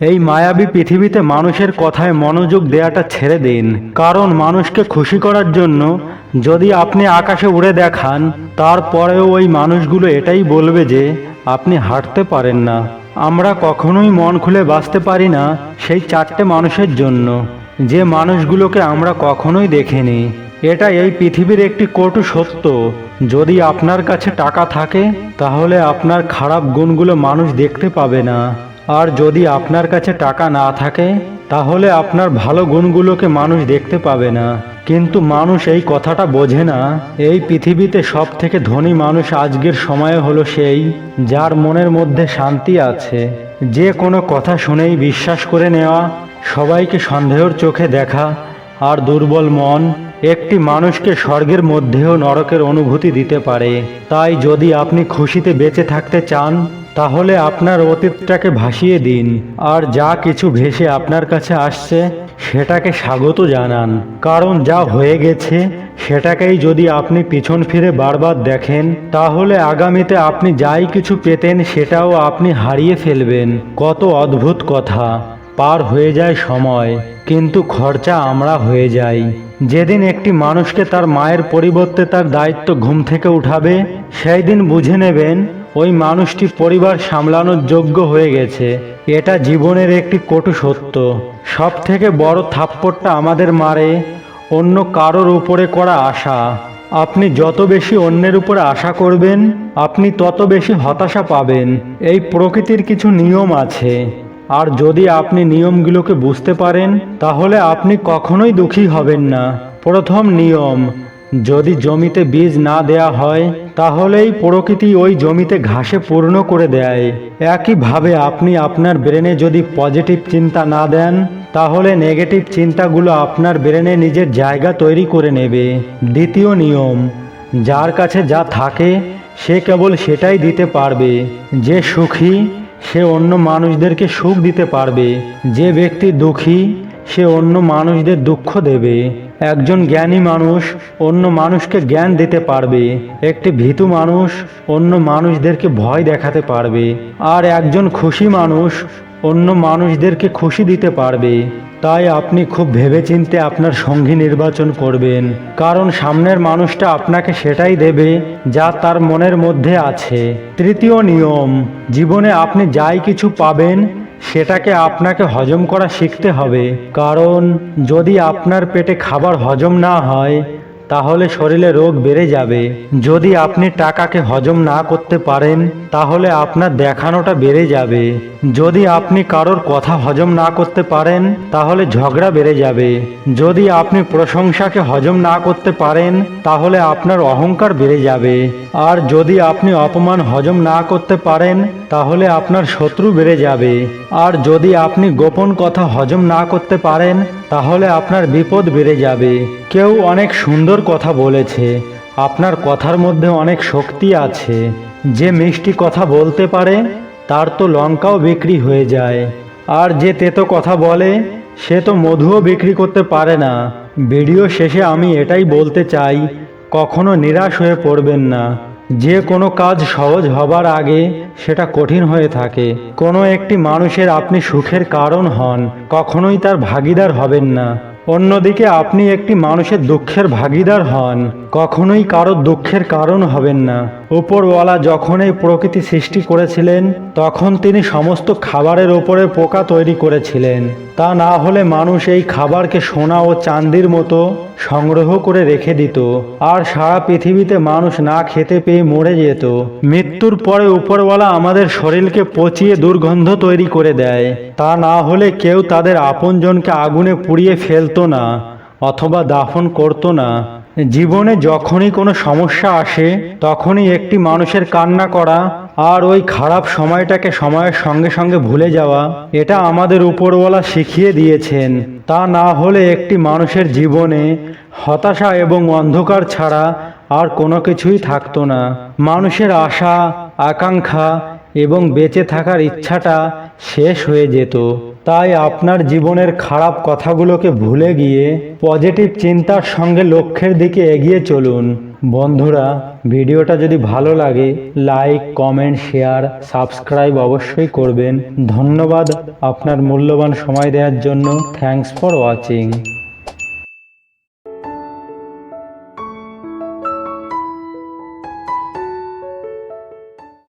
এই মায়াবী পৃথিবীতে মানুষের কথায় মনোযোগ দেয়াটা ছেড়ে দিন। কারণ মানুষকে খুশি করার জন্য যদি আপনি আকাশে উড়ে দেখান, তারপরেও ওই মানুষগুলো এটাই বলবে যে, আপনি হাঁটতে পারেন না। আমরা কখনোই মন খুলে বাঁচতে পারি না সেই চারটে মানুষের জন্য। যে মানুষগুলোকে আমরা কখনোই দেখিনি। এটা এই পৃথিবীর একটি কটু সত্য। যদি আপনার কাছে টাকা থাকে, তাহলে আপনার খারাপ গুণগুলো মানুষ দেখতে পাবে না। আর যদি আপনার কাছে টাকা না থাকে, তাহলে আপনার ভালো গুণগুলোকে মানুষ দেখতে পাবে না। কিন্তু মানুষ এই কথাটা বোঝে না। এই পৃথিবীতে সব থেকে ধনী মানুষ আজকের সময়ে হলো সেই, যার মনের মধ্যে শান্তি আছে। যে কোনো কথা শুনেই বিশ্বাস করে নেওয়া, সবাইকে সন্দেহর চোখে দেখা, আর দুর্বল মন, একটি মানুষকে স্বর্গের মধ্যেও নরকের অনুভূতি দিতে পারে। তাই যদি আপনি খুশিতে বেঁচে থাকতে চান তাহলে আপনার অতীতটাকে ভাসিয়ে দিন, আর যা কিছু ভেসে আপনার কাছে আসছে, সেটাকে স্বাগত জানান। কারণ যা হয়ে গেছে, সেটাকেই যদি আপনি পিছন ফিরে বারবার দেখেন, তাহলে আগামীতে আপনি যাই কিছু পেতেন, সেটাও আপনি হারিয়ে ফেলবেন। কত অদ্ভুত কথা। পার হয়ে যায় সময়, কিন্তু খরচা আমরা হয়ে যাই। যেদিন একটি মানুষকে তার মায়ের পরিবর্তে তার দায়িত্ব ঘুম থেকে উঠাবে, সেই দিন বুঝে নেবেন ওই মানুষটি পরিবার সামলানোর যোগ্য হয়ে গেছে। এটা জীবনের একটি কটু সত্য। সব থেকে বড় থাপ্পড়টা আমাদের মারে অন্য কারোর উপরে করা আশা। আপনি যত বেশি অন্যের উপরে আশা করবেন, আপনি তত বেশি হতাশা পাবেন। এই প্রকৃতির কিছু নিয়ম আছে। আর যদি আপনি নিয়মগুলোকে বুঝতে পারেন, তাহলে আপনি কখনোই দুঃখী হবেন না। প্রথম নিয়ম, যদি জমিতে বীজ না দেয়া হয় তাহলেই প্রকৃতি ওই জমিতে ঘাসে পূর্ণ করে দেয়। একইভাবে আপনি আপনার ব্রেনে যদি পজিটিভ চিন্তা না দেন, তাহলে নেগেটিভ চিন্তাগুলো আপনার ব্রেনে নিজের জায়গা তৈরি করে নেবে। দ্বিতীয় নিয়ম, যার কাছে যা থাকে, সে কেবল সেটাই দিতে পারবে। যে সুখী, সে অন্য মানুষদেরকে সুখ দিতে পারবে। যে ব্যক্তি দুঃখী, সে অন্য মানুষদের দুঃখ দেবে। একজন জ্ঞানী মানুষ অন্য মানুষকে জ্ঞান দিতে পারবে, একটি ভীতু মানুষ অন্য মানুষদেরকে ভয় দেখাতে পারবে, আর একজন খুশি মানুষ অন্য মানুষদেরকে খুশি দিতে পারবে। তাই আপনি খুব ভেবেচিন্তে আপনার সঙ্গী নির্বাচন করবেন, কারণ সামনের মানুষটা আপনাকে সেটাই দেবে যা তার মনের মধ্যে আছে। তৃতীয় নিয়ম, জীবনে আপনি যাই কিছু পাবেন সেটাকে আপনাকে হজম করা শিখতে হবে। কারণ যদি আপনার পেটে খাবার হজম না হয় তাহলে শরীরে রোগ বেড়ে যাবে। যদি আপনি টাকাকে হজম না করতে পারেন, তাহলে আপনার দেখানোটা বেড়ে যাবে। যদি আপনি কারোর কথা হজম না করতে পারেন, তাহলে ঝগড়া বেড়ে যাবে। যদি আপনি প্রশংসাকে হজম না করতে পারেন, তাহলে আপনার অহংকার বেড়ে যাবে। আর যদি আপনি অপমান হজম না করতে পারেন, তাহলে আপনার শত্রু বেড়ে যাবে। আর যদি আপনি গোপন কথা হজম না করতে পারেন, তাহলে আপনার বিপদ বেড়ে যাবে। কেউ অনেক সুন্দর কথা বলেছে। আপনার কথার মধ্যে অনেক শক্তি আছে। যে মিষ্টি কথা বলতে পারে, তার তো লঙ্কাও বিক্রি হয়ে যায়। আর যে তেতো কথা বলে, সে তো মধুও বিক্রি করতে পারে না। ভিডিও শেষে আমি এটাই বলতে চাই, কখনো নিরাশ হয়ে পড়বেন না। যে কোনো কাজ সহজ হবার আগে সেটা কঠিন হয়ে থাকে। কোনো একটি মানুষের আপনি সুখের কারণ হন, কখনোই তার ভাগিদার হবেন না। অন্যদিকে আপনি একটি মানুষের দুঃখের ভাগিদার হন। কখনোই কারও দুঃখের কারণ হবেন না। উপরওয়ালা যখন এই প্রকৃতি সৃষ্টি করেছিলেন, তখন তিনি সমস্ত খাবারের ওপরে পোকা তৈরি করেছিলেন। তা না হলে মানুষ এই খাবারকে সোনা ও চান্দির মতো সংগ্রহ করে রেখে দিত, আর সারা পৃথিবীতে মানুষ না খেতে পেয়ে মরে যেত। মৃত্যুর পরে উপরওয়ালা আমাদের শরীরকে পচিয়ে দুর্গন্ধ তৈরি করে দেয়। তা না হলে কেউ তাদের আপনজনকে আগুনে পুড়িয়ে ফেলতো না, অথবা দাফন করতো না। জীবনে যখনই কোনো সমস্যা আসে, তখনই একটি মানুষের কান্না করা আর ওই খারাপ সময়টাকে সময়ের সঙ্গে সঙ্গে ভুলে যাওয়া, এটা আমাদের উপরওয়ালা শিখিয়ে দিয়েছেন। তা না হলে একটি মানুষের জীবনে হতাশা এবং অন্ধকার ছাড়া আর কোনো কিছুই থাকতো না। মানুষের আশা, আকাঙ্ক্ষা এবং বেঁচে থাকার ইচ্ছাটা শেষ হয়ে যেত। তাই আপনার জীবনের খারাপ কথাগুলোকে ভুলে গিয়ে পজিটিভ চিন্তার সঙ্গে লক্ষ্যের দিকে এগিয়ে চলুন। বন্ধুরা, ভিডিওটা যদি ভালো লাগে, লাইক, কমেন্ট, শেয়ার, সাবস্ক্রাইব অবশ্যই করবেন। ধন্যবাদ আপনার মূল্যবান সময় দেওয়ার জন্য। Thanks for watching.